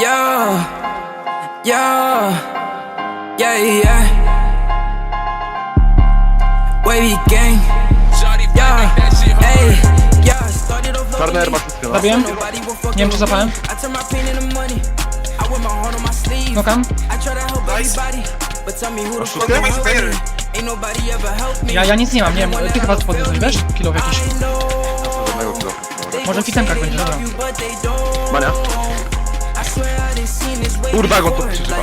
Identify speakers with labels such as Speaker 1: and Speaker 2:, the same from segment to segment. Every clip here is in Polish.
Speaker 1: Yeah, yeah, yeah, yeah. Wavy gang, yeah, hey, yeah.
Speaker 2: Masz wszystko.
Speaker 3: Zabiłem. Nie wiem, czy zapałem.
Speaker 1: I turn my pain into money. I wear my heart on my sleeve.
Speaker 3: Knokam.
Speaker 1: I try to help everybody, but tell me who the fuck
Speaker 2: okay?
Speaker 1: will help me. Ain't nobody ever helped me.
Speaker 3: Ja, ja nic nie mam, nie wiem, ty chyba podniosłeś, wiesz? Kilo jakiś.
Speaker 2: Kilofu.
Speaker 3: Może w itemkach będzie, dobra.
Speaker 2: Mania. Kurwa, jak on to przeżywa.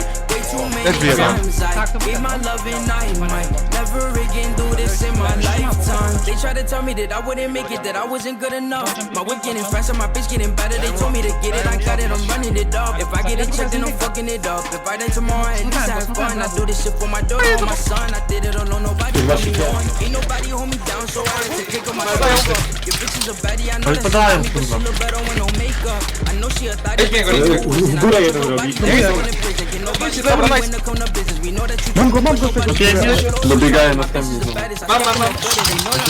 Speaker 2: Też wyjebał.
Speaker 3: Tak, to
Speaker 1: Gave my love and I might never again do this in my lifetime. They try to tell me that I wouldn't make it, that I wasn't good enough. My whip getting faster, my bitch getting better. They told me to get it, I got it, I'm running it up. If I get it checked, then I'm fucking it up. If I die tomorrow, at least I have fun. I do this shit for my daughter my son. I did it alone, nobody put me on. Ain't nobody hold me down, so I had to kick on my shoulder. Your bitch is a baddie, I know that she love me, but she look better with no makeup. I know she a thotty,
Speaker 4: W górę jeden robi.
Speaker 2: Dobra, nice.
Speaker 4: Mam go, mam go tego Dobiegają następnie znowu.
Speaker 1: Mam, mam, mam.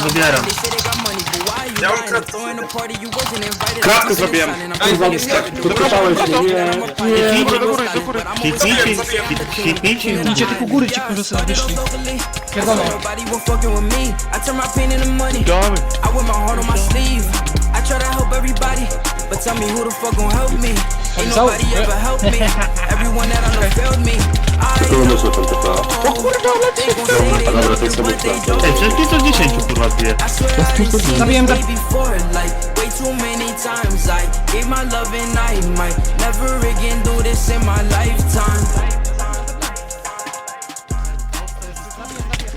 Speaker 4: Zabieram.
Speaker 1: Ja mam
Speaker 2: Kratkę zrobiłem.
Speaker 4: Podkopałeś mnie, nie.
Speaker 2: Do góry, do góry, do góry.
Speaker 3: Idźcie tylko góry ci, którzy sobie wyszli. Pierdolę.
Speaker 2: Damy.
Speaker 1: I try to help everybody, but tell me who the fuck gon' help me? Ain't
Speaker 3: So-
Speaker 1: nobody ever helped me. Everyone that I know failed me. I
Speaker 4: Tylko muszę tam TPA.
Speaker 1: O kurwa, they gon' say they
Speaker 4: dobra,
Speaker 1: love
Speaker 4: to
Speaker 1: you,
Speaker 4: sobie
Speaker 1: but they
Speaker 4: wtrącę.
Speaker 1: don't.
Speaker 5: Ej, przecież 5 od 10 kurwa bije.
Speaker 1: I swear I done seen
Speaker 3: Zabiłem
Speaker 1: this
Speaker 3: za-
Speaker 1: way before, like way too many times. I gave my love and I might never again do this in my lifetime.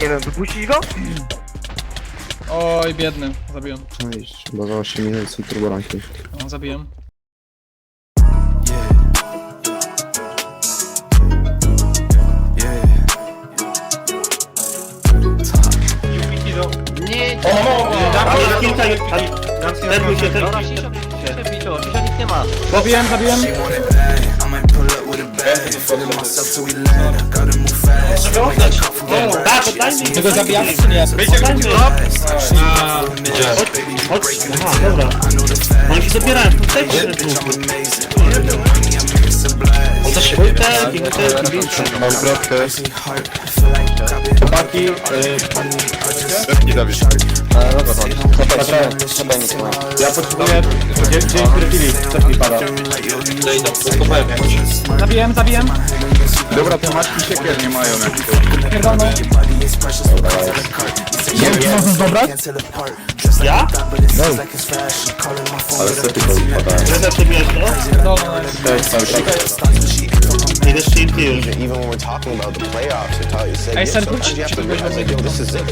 Speaker 2: Nie wiem, wypuścić go?
Speaker 3: Oj, biedny. Zabiłem.
Speaker 4: Chyba za 8 minut są turboranki.
Speaker 3: O, zabiłem.
Speaker 5: Ale jest kilka jest... Terpuj się, terpuj się.
Speaker 3: Zabiłem, zabiłem.
Speaker 1: I might pull up with a bag, feeling myself till we land. I gotta move fast.
Speaker 5: Tak, to daj mi.
Speaker 3: Tego zabijamy czy nie?
Speaker 5: Chodź, aha, dobra. Oni się dobierają, to też Butelki, butelki, większe.
Speaker 2: Mam kratkę.
Speaker 4: Chłopaki,
Speaker 2: Kratki Dawid.
Speaker 4: ja potrzebuję 9 refili, coś mi pada.
Speaker 3: Zabiłem, zabiłem.
Speaker 2: Dobra, te matki siekier nie mają jak
Speaker 3: Pierdolę. Nie wiem, czy możesz dobrać?
Speaker 5: Ja?
Speaker 4: Ale sety to wypadają.
Speaker 5: Reza cię bierz, no?
Speaker 4: To jest cały czas.
Speaker 5: Idę szybciej już.
Speaker 6: Even when we're talking about the playoffs, they're telling you, say,
Speaker 3: Ej,
Speaker 6: sometimes
Speaker 3: wróć,
Speaker 6: you have
Speaker 3: czy
Speaker 6: to
Speaker 3: tu weź
Speaker 6: realize, like, yo, this is it.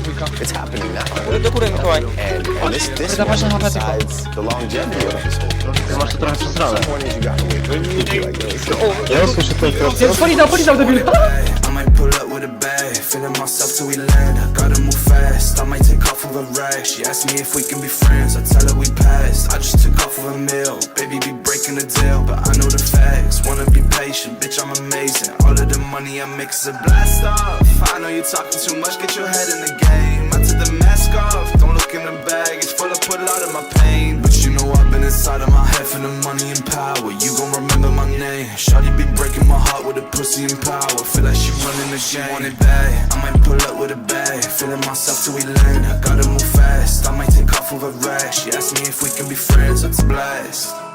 Speaker 6: It's happening now.
Speaker 1: Do góry, Mikołaj.
Speaker 6: And, and this, this
Speaker 3: Wydawać na
Speaker 6: one
Speaker 3: HP tylko.
Speaker 6: decides the longevity of this whole thing.
Speaker 5: Masz to trochę przesrane.
Speaker 6: Point is you gotta wait for it to be like, yo, it's
Speaker 4: Ja usłyszę tutaj kropkę.
Speaker 3: Jest polidał, polidał debil.
Speaker 1: Feeling myself till we land. I gotta move fast. I might take off with a rag. She asked me if we can be friends. I tell her we passed. I just took off with a meal. Baby be breaking the deal, but I know the facts. Wanna be patient, bitch. I'm amazing. All of the money I make is a blast off. I know you're talking too much. Get your head in the game. I took the mask off. Don't look in the bag. It's full. of put a lot of my pain, she. Want it bad. I might pull up with a bag. Feeling myself till we land. I gotta move fast. I might take off with a rag. She asked me if we can be friends. A blast.